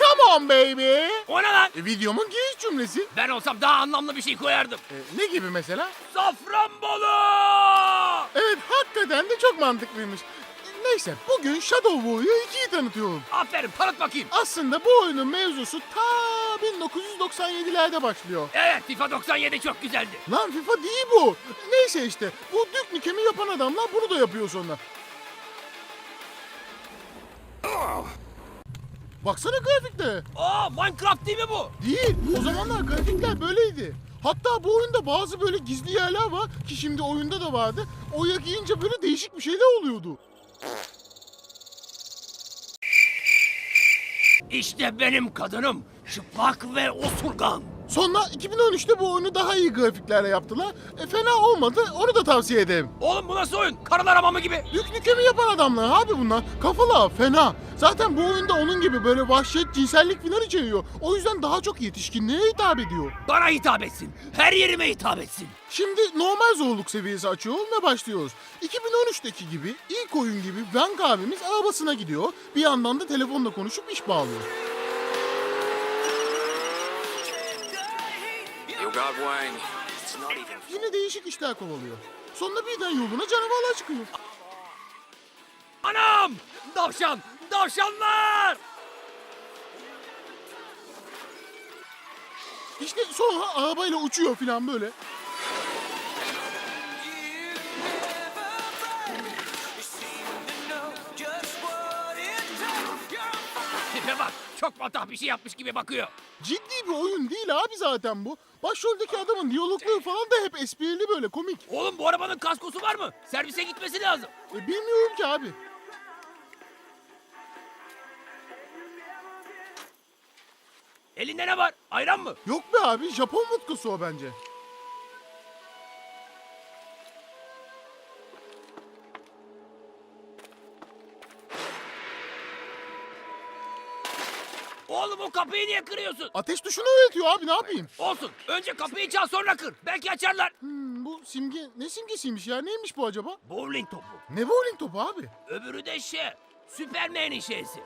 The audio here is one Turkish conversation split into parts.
come on baby. O ne lan? E, videomun giriş cümlesi. Ben olsam daha anlamlı bir şey koyardım. E, ne gibi mesela? Safranbolu! Evet hakikaten de çok mantıklıymış. Neyse bugün Shadow Warrior 2'yi tanıtıyorum. Aferin tanıt bakayım. Aslında bu oyunun mevzusu ta 1997'lerde başlıyor. Evet FIFA 97 çok güzeldi. Lan FIFA değil bu. Neyse işte bu Duke Nukem'i yapan adamlar bunu da yapıyor sonra. Baksana grafikte. Aa Minecraft değil mi bu? Değil. O zamanlar grafikler böyleydi. Hatta bu oyunda bazı böyle gizli yerler var ki şimdi oyunda da vardı. Oya giyince böyle değişik bir şeyler oluyordu. İşte benim kadınım. Çıplak ve osurgan. Sonra 2013'te bu oyunu daha iyi grafiklerle yaptılar. E, fena olmadı. Onu da tavsiye ederim. Oğlum bu nasıl oyun? Karılar hamamı gibi. Duke Nukem'i yapan adamlar abi bunlar. Kafalar fena. Zaten bu oyunda onun gibi böyle vahşet, cinsellik falan içeriyor. O yüzden daha çok yetişkinliğe hitap ediyor. Bana hitap etsin. Her yerime hitap etsin. Şimdi normal zorluk seviyesi açıyoruz ve başlıyoruz. 2013'teki gibi ilk oyun gibi Frank abimiz arabasına gidiyor. Bir yandan da telefonla konuşup iş bağlıyor. You got Wayne. It's not even. Yine değişik işler kovalıyor. Sonra birden yoluna canavarlar çıkıyor. Anam! Davşan! Davşanlar! İşte sonra arabayla uçuyor falan böyle. Tipe bak. Çok matah bir şey yapmış gibi bakıyor. Ciddi bir oyun değil abi zaten bu. Başroldeki adamın diyalogları falan da hep esprili böyle komik. Oğlum bu arabanın kaskosu var mı? Servise gitmesi lazım. E, bilmiyorum ki abi. Elinde ne var? Ayran mı? Yok be abi Japon vodkası o bence. Oğlum o kapıyı niye kırıyorsun? Ateş tuşunu öğretiyor abi ne yapayım? Olsun. Önce kapıyı çal sonra kır. Belki açarlar. Hmm, bu simge ne simgesiymiş ya neymiş bu acaba? Bowling topu. Ne bowling topu abi? Öbürü de şey. Süpermen'in şeysi.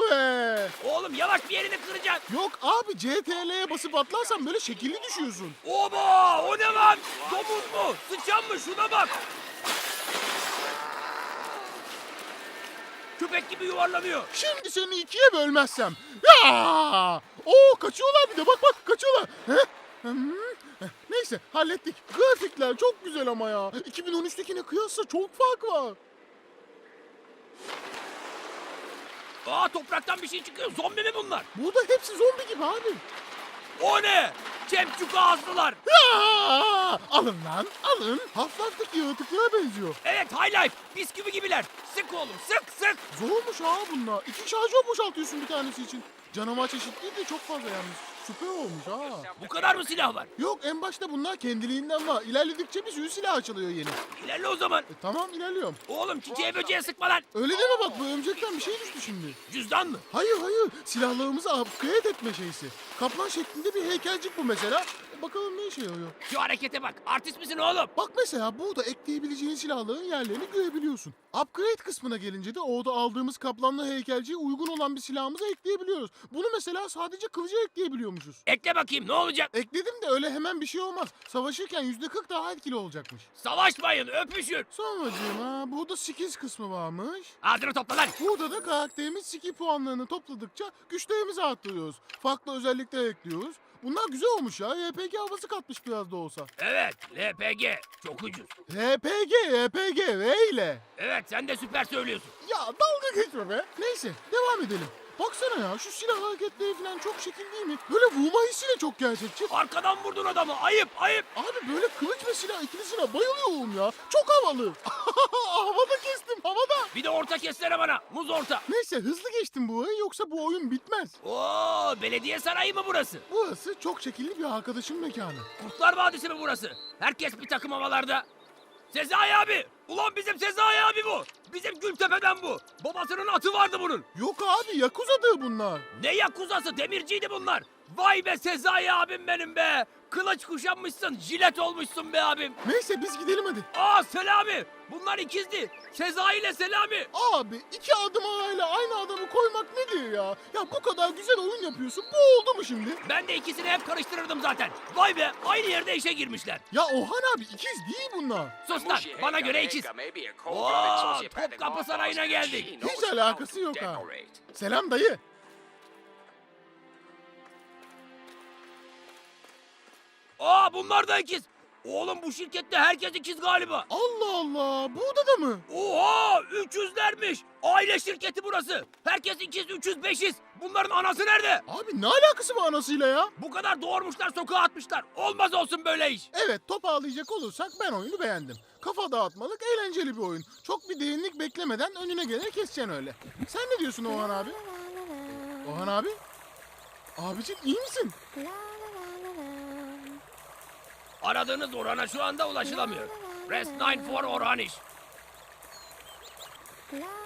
Be! Oğlum yavaş bir yerini kıracaksın. Yok abi CTRL'ye basıp atlarsan böyle şekilli düşüyorsun. Oba! O ne lan? Domuz mu? Sıçan mı? Şuna bak. Köpek gibi yuvarlanıyor. Şimdi seni ikiye bölmezsem. Ya! Oo kaçıyorlar bir de bak bak kaçıyorlar. Heh? Hmm. Neyse hallettik. Grafikler çok güzel ama ya. 2013'tekine kıyasla çok fark var. Aa topraktan bir şey çıkıyor. Zombi mi bunlar? Burada hepsi zombi gibi abi. O ne? Cemçuk ağızlılar. Alın lan alın. Half-Life'deki yaratıklara benziyor. Evet High Life. Bisküvi gibiler. Sık oğlum sık sık. Zormuş ha bunlar. İki şarjör boşaltıyorsun bir tanesi için. Canavar çeşitliği de çok fazla yalnız. Süper olmuş ha. Bu kadar mı silah var? Yok en başta bunlar kendiliğinden var. İlerledikçe bir sürü silah açılıyor yeni. İlerle o zaman. E, tamam ilerliyorum. Oğlum çiçeğe böceğe sıkma lan. Öyle deme bak bu örümcekten bir şey düştü şimdi. Cüzdan mı? Hayır hayır silahlarımızı upgrade etme şeysi. Kaplan şeklinde bir heykelcik bu mesela. Bakalım ne işe yarıyor. Şu harekete bak. Artist misin oğlum? Bak mesela burada ekleyebileceğin silahların yerlerini görebiliyorsun. Upgrade kısmına gelince de orada aldığımız kaplanlı heykelciye uygun olan bir silahımıza ekleyebiliyoruz. Bunu mesela sadece kılıca ekleyebiliyormuşuz. Ekle bakayım ne olacak? Ekledim de öyle hemen bir şey olmaz. Savaşırken %40 daha etkili olacakmış. Savaşmayın öpüşün. Sonracığıma burada skills kısmı varmış. Ağzını topla lan. Burada da karakterimiz skill puanlarını topladıkça güçlerimizi arttırıyoruz. Farklı özellikler ekliyoruz. Bunlar güzel olmuş ya. RPG havası katmış biraz da olsa. Evet LPG çok ucuz. RPG, RPG, V ile. Evet sen de süper söylüyorsun. Ya dalga geçme be. Neyse devam edelim. Baksana ya şu silah hareketleri falan çok şekil değil mi? Böyle vurma hissi de çok gerçekçi. Arkadan vurdun adamı ayıp ayıp. Abi böyle kılıç ve silah ikilisine bayılıyorum ya. Çok havalı. havada kestim havada. Bir de orta kessene bana. Muz orta. Neyse hızlı geçtim bu oyun yoksa bu oyun bitmez. Oo belediye sarayı mı burası? Burası çok şekilli bir arkadaşın mekanı. Kurtlar Vadisi mi burası? Herkes bir takım havalarda. Sezai abi! Ulan bizim Sezai abi bu! Bizim Gültepe'den bu! Babasının atı vardı bunun! Yok abi Yakuza'dır bunlar. Ne yakuzası demirciydi bunlar! Vay be Sezai abim benim be! Kılıç kuşanmışsın, jilet olmuşsun be abim! Neyse biz gidelim hadi. Aa Selami! Bunlar ikizdi! Sezai ile Selami! Abi iki adım arayla aynı adamı koymak nedir ya? Ya bu kadar güzel oyun yapıyorsun. Bu oldu mu şimdi? Ben de ikisini hep karıştırırdım zaten. Vay be aynı yerde işe girmişler. Ya Ohan abi ikiz değil bunlar. Sus lan bana göre ikiz. Oo, Topkapı Sarayı'na geldik. Hiç alakası yok ha. Selam dayı. Aa bunlar da ikiz. Oğlum bu şirkette herkes ikiz galiba. Allah Allah. Burada da mı? Oha 300'lermiş. Aile şirketi burası. Herkes ikiz 300 500. Bunların anası nerede? Abi ne alakası var anasıyla ya? Bu kadar doğurmuşlar sokağa atmışlar. Olmaz olsun böyle iş. Evet toparlayacak olursak ben oyunu beğendim. Kafa dağıtmalık eğlenceli bir oyun. Çok bir derinlik beklemeden önüne geleni keseceksin öyle. Sen ne diyorsun Ohan abi? Ohan abi? Abicim iyi misin? Aradığınız Orhan'a şu anda ulaşılamıyor. Press 9 for Orhan iş. La